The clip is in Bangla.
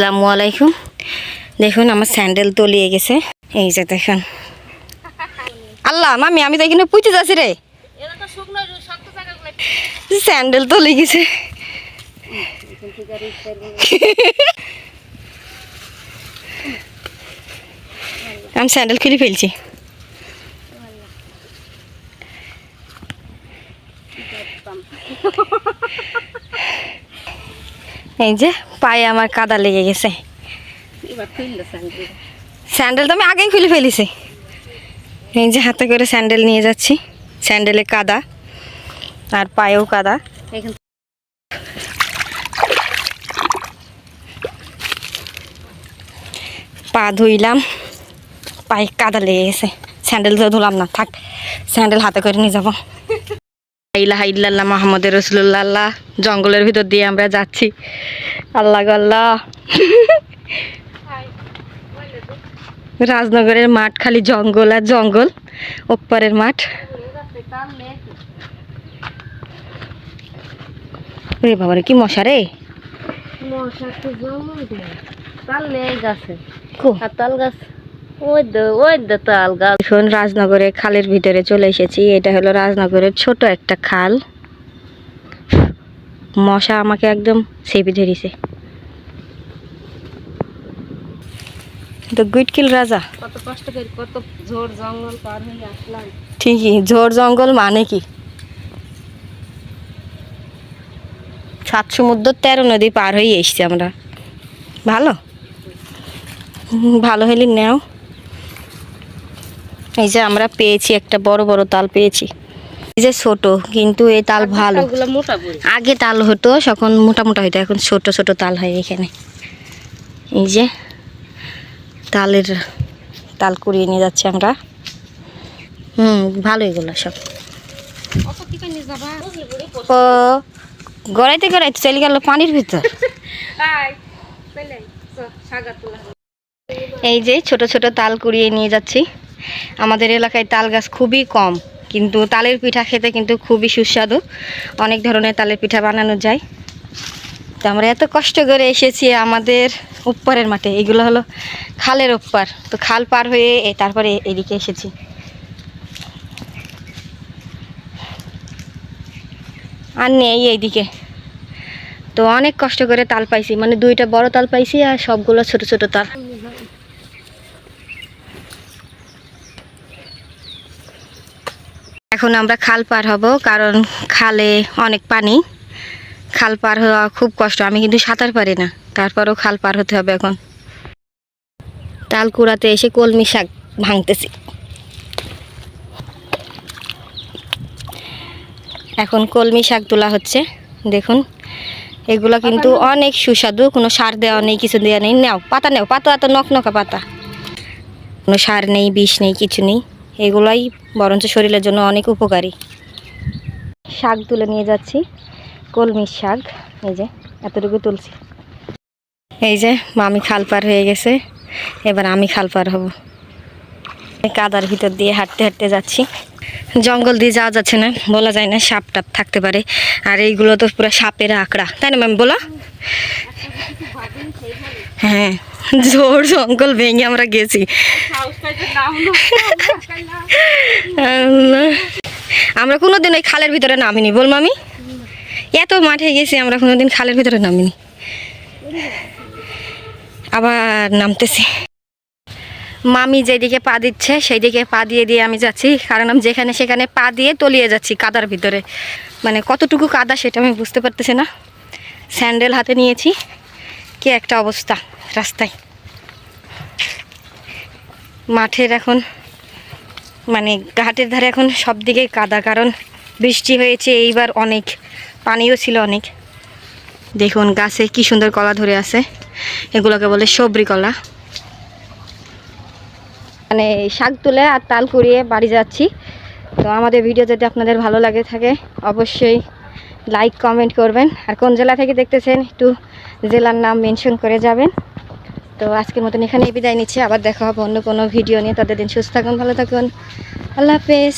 আসসালামু আলাইকুম। দেখুন, আমার স্যান্ডেল তলিয়ে গেছে। এই যে দেখুন। আল্লাহ, মামি, আমি তো এখানে পুঁতে যাচ্ছি রে। স্যান্ডেল তলিয়ে গেছে। আমি স্যান্ডেল খুলে ফেলছি। এই যে পায়ে আমার কাদা লেগে গেছে। স্যান্ডেল। তো আমি আগেই খুলে ফেলেছি। এই যে হাতে করে স্যান্ডেল নিয়ে যাচ্ছি। স্যান্ডেলে কাদা আর পায়েও কাদা। পা ধুইলাম পায়ে কাদা লেগে গেছে। স্যান্ডেল তো ধুলাম না থাক। স্যান্ডেল হাতে করে নিয়ে যাব। ইলাহা ইল্লাল্লাহ মাহমুদের রসুল্লাহ জঙ্গলের ভিতর দিয়ে আমরা যাচ্ছি। আল্লাহ আল্লাহ। রাজনগরের মাঠ খালি জঙ্গল আর জঙ্গল। ওপারের মাঠ। রে বাবারে কি মশা রে? মশা তো জঙ্গল তাল আর তাল গাছ। ওই দে ওই দে তাল গাছ এখন রাজনগরে খালের ভিতরে চলে এসেছি। এটা হলো রাজনগরের ছোট একটা খাল। মশা আমাকে একদম চেপে ধরেছে। তো গুইটকিল রাজা। কত কষ্ট করে কত ঝোড় জঙ্গল পার হয়ে আসলাম। ঠিকই ঝোড় জঙ্গল মানে কি? সাত সমুদ্র তেরো নদী পার হয়ে এসছি আমরা। ভালো? ভালো হলে নেও। এই যে আমরা পেয়েছি একটা বড় বড় তাল পেয়েছি। এই যে ছোট কিন্তু এই তাল ভালো। আগে তাল হতো তখন মোটা মোটা হতো এখন ছোট ছোট তাল হয় এখানে। এই যে তালের তাল কুড়িয়ে নিয়ে যাচ্ছি আমরা। হুম ভালো এগুলো সব। ও গড়াইতে গড়াইতে চলে গেল পানির ভিতর। এই যে ছোট ছোট তাল কুড়িয়ে নিয়ে যাচ্ছি। আমাদের এলাকায় তাল গাছ খুবই কম, কিন্তু তালের পিঠা খেতে কিন্তু খুবই সুস্বাদু। অনেক ধরনের তালের পিঠা বানানো যায়। তো আমরা এত কষ্ট করে এসেছি আমাদের উপরের মাঠে, এগুলো হলো খালের ওপার তো খাল পার হয়ে তারপরে এদিকে এসেছি। আর নেই এইদিকে। তো অনেক কষ্ট করে তাল পাইছি মানে দুইটা বড় তাল পাইছি আর সবগুলো ছোট ছোট তাল। এখন আমরা খাল পার হব, কারণ খালে অনেক পানি। খাল পার হওয়া খুব কষ্ট, আমি কিন্তু সাঁতার পারি না, তারপরেও খাল পার হতে হবে এখন। তাল কুড়াতে এসে কলমি শাক ভাঙতেছি। এখন কলমি শাক তোলা হচ্ছে, দেখুন। এগুলো কিন্তু অনেক সুস্বাদু, কোনো সার দেওয়া নেই, কিছু দেওয়া নেই। নাও, পাতা নেও, পাতা, এত নকনকা পাতা। কোনো সার নেই, বিষ নেই, কিছু নেই। এগুলাই বরঞ্চ শরীরের জন্য অনেক উপকারী। শাক তুলে নিয়ে যাচ্ছি কলমির শাক, এই যে, এতটুকু তুলছি। এই যে, মামি খাল পার হয়ে গেছে, এবার আমি খাল পার হব। কাদার ভিতর দিয়ে হাঁটতে হাঁটতে যাচ্ছি। জঙ্গল দিয়ে যাওয়া যাচ্ছে না, বলা যায় না সাপ টাপ থাকতে পারে। আর এইগুলো তো পুরো সাপের আঁকড়া। তাই না ম্যাম বলো? হ্যাঁ জোর জঙ্গল ভেঙে আমরা গেছি। আমরা কোনোদিন ওই খালের ভিতরে নামিনি, বল মামি। এত মাঠে গেছি, আমরা কোনোদিন খালের ভিতরে নামিনি। আবার নামতেছি। মামি যেদিকে পা দিচ্ছে সেই দিকে পা দিয়ে দিয়ে আমি যাচ্ছি। কারণ আমি যেখানে সেখানে পা দিয়ে তলিয়ে যাচ্ছি কাদার ভিতরে। মানে কতটুকু কাদা সেটা আমি বুঝতে পারতেছি না। স্যান্ডেল হাতে নিয়েছি। কি একটা অবস্থা রাস্তায়। মাঠের এখন মানে ঘাটের ধারে এখন সব দিকেই কাদা, কারণ বৃষ্টি হয়েছে, এইবার অনেক, পানিও ছিল অনেক। দেখুন গাছে কি সুন্দর কলা ধরে আছে, এগুলোকে বলে সবরি কলা। মানে শাক তুলে আর তাল কুড়িয়ে বাড়ি যাচ্ছি। তো আমাদের ভিডিও যদি আপনাদের ভালো লাগে থাকে, অবশ্যই লাইক কমেন্ট করবেন। আর কোন জেলা থেকে দেখতেছেন, একটু জেলার নাম মেনশন করে যাবেন। তো আজকের মতন এখানে বিদায় নিচ্ছি। আবার দেখা হবে অন্য কোনো ভিডিও নিয়ে। তাদের দিন সুস্থ থাকুন, ভালো থাকুন। আল্লাহ হাফেজ।